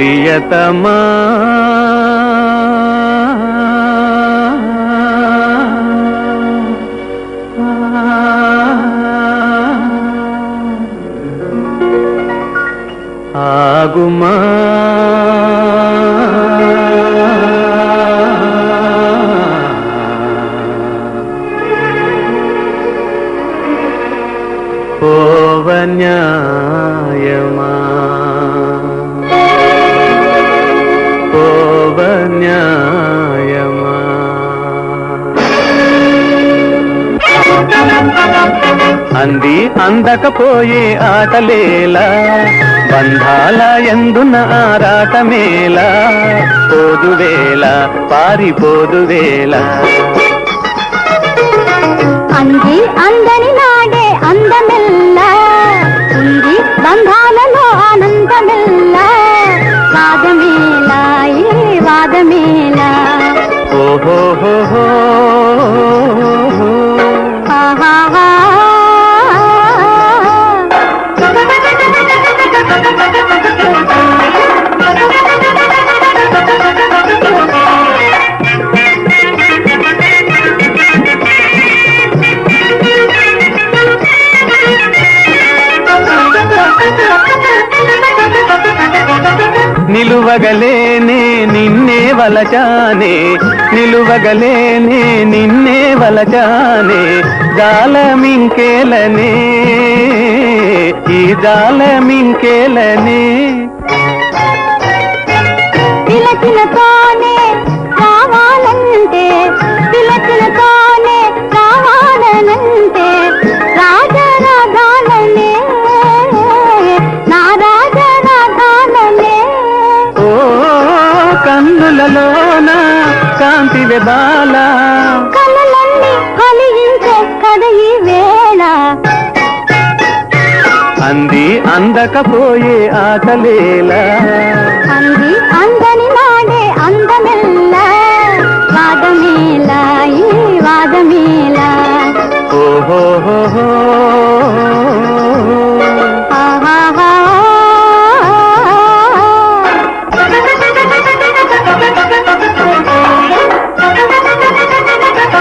ప్రియతమా. ఆగుమా. పోవన్యాయమా అంది అందకపోయే ఆటలేలా బంధాల ఎందున ఆరాటమేలా పోదువేళ పారిపోదువేళ. అంది అందని నాడే అందమెల్లా ఉంది బంధాలలో ఆనందమెల్లా. মেলা ও হো হো হো Thank you. నిలువగలేనే నిన్నే వలచానే. నిలువగలేనే నిన్నే వలచానే. జాలమింకేలనే ఈ జాలమింకేలనే. పిలచినతోనే కన్నులలోన కాంతివే బాల కలలన్నీ కలిగించే కథ ఈ వేళ. అంది అందకపోయే ఆటలేలా. అంది అందని నాడే అందమెల్ల. వాదమేలా ఈ వాదమేలా. ఓహో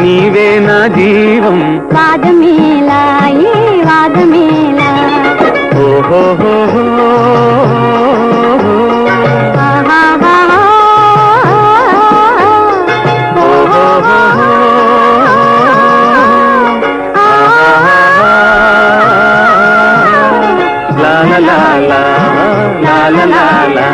నీవే నా జీవం. వాదమేలా. ఏ వాదమేలా ఓహో la la la la la la